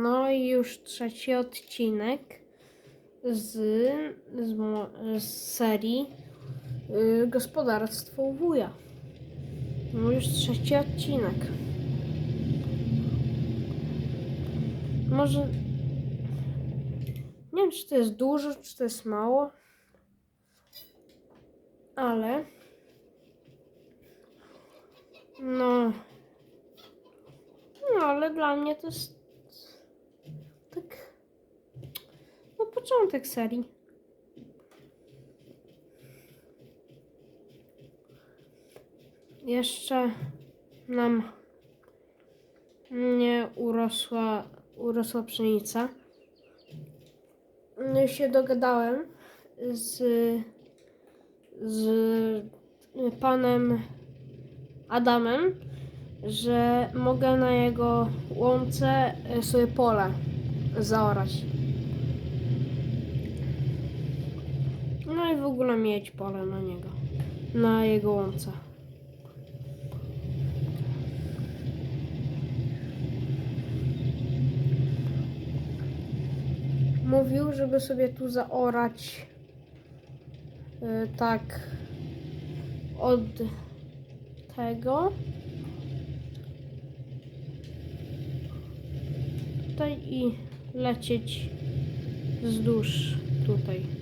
No i już trzeci odcinek z, z, z serii y, Gospodarstwo Wuja. No już trzeci odcinek. Może. Nie wiem, czy to jest dużo, czy to jest mało. Ale. No. No, ale dla mnie to jest tak. No, początek serii. Jeszcze nam nie urosła, urosła pszenica. No i się dogadałem z, z panem Adamem, że mogę na jego łące e, sobie pole zaorać. No i w ogóle mieć pole na niego, na jego łące. Mówił, żeby sobie tu zaorać y, tak od tego tutaj i lecieć wzdłuż tutaj.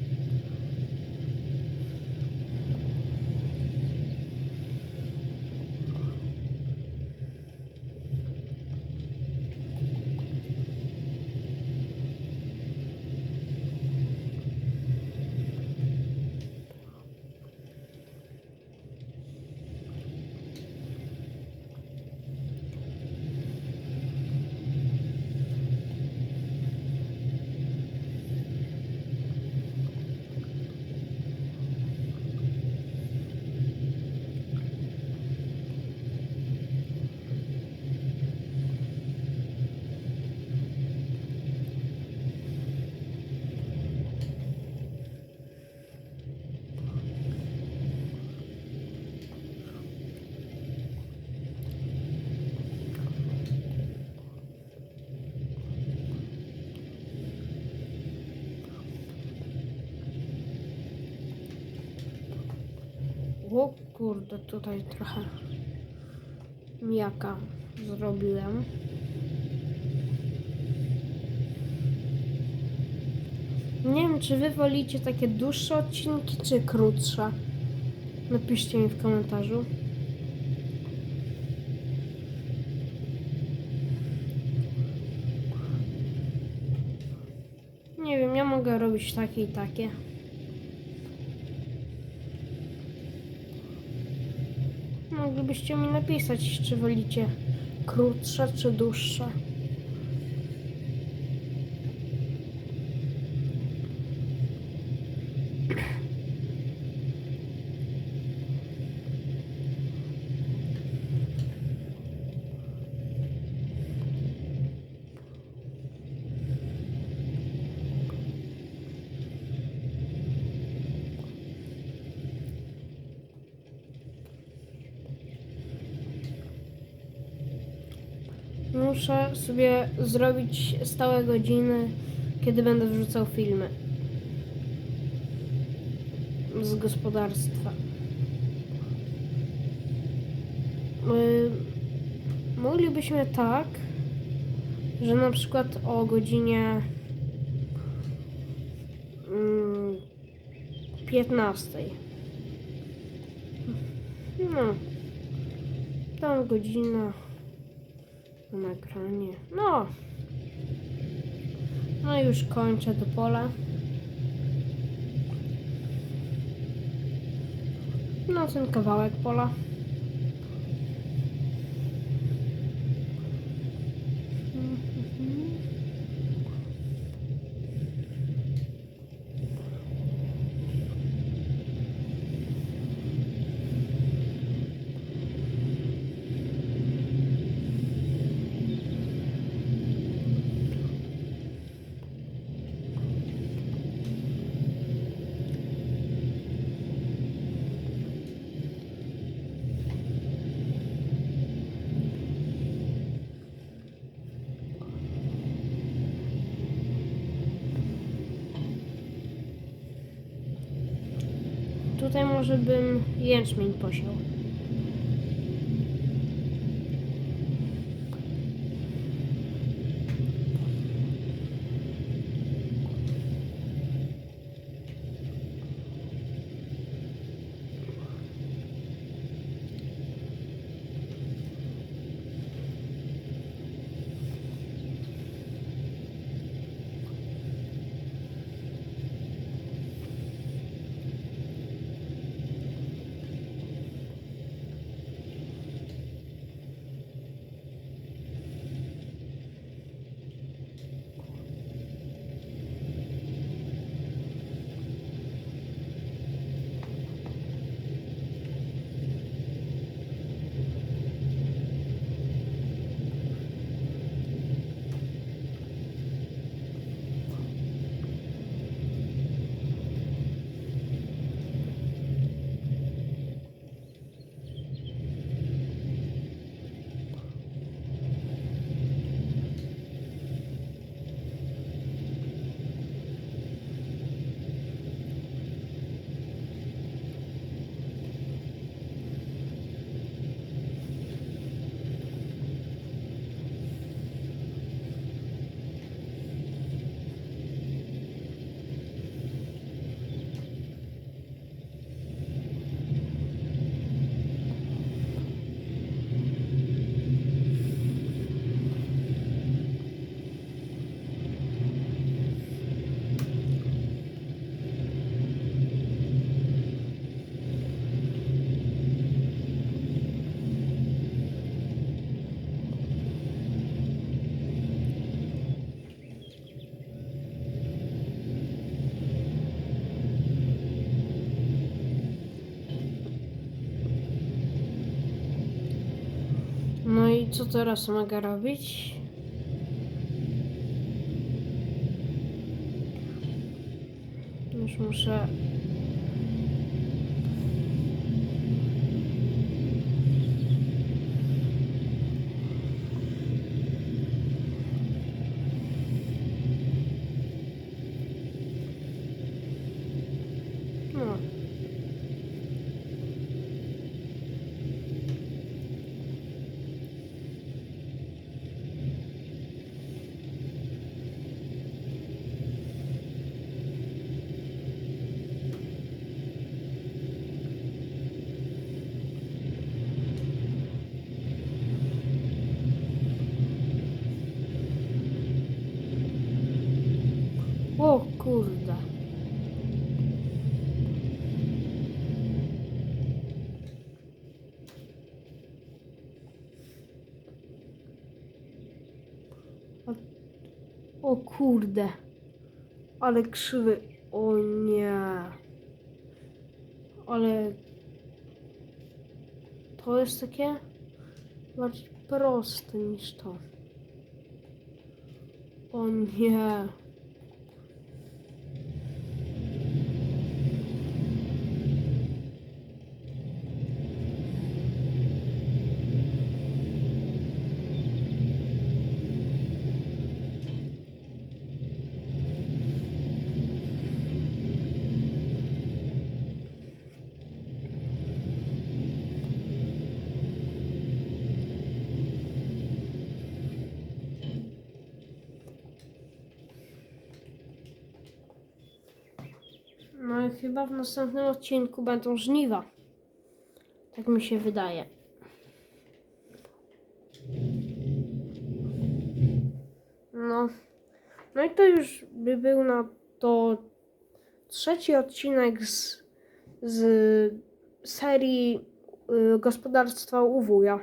O kurde, tutaj trochę mijaka zrobiłem. Nie wiem, czy wy wolicie takie dłuższe odcinki, czy krótsze. Napiszcie mi w komentarzu. Nie wiem, ja mogę robić takie i takie. Moglibyście mi napisać, czy wolicie krótsze, czy dłuższe. Muszę sobie zrobić stałe godziny, kiedy będę wrzucał filmy z gospodarstwa. Y, Moglibyśmy tak, że na przykład o godzinie mm, 15. No, tam godzina na ekranie. No. No już kończę to pole. No ten kawałek pola. Tutaj może bym jęczmień posiał. Co teraz mogę robić? Już muszę. No. O kurde. O, kurde. Ale krzywy. O nie. Ale to jest takie bardziej proste niż to. O nie. Chyba w następnym odcinku będą żniwa. Tak mi się wydaje. No. No i to już by był na to trzeci odcinek z, z serii y, gospodarstwa u wuja.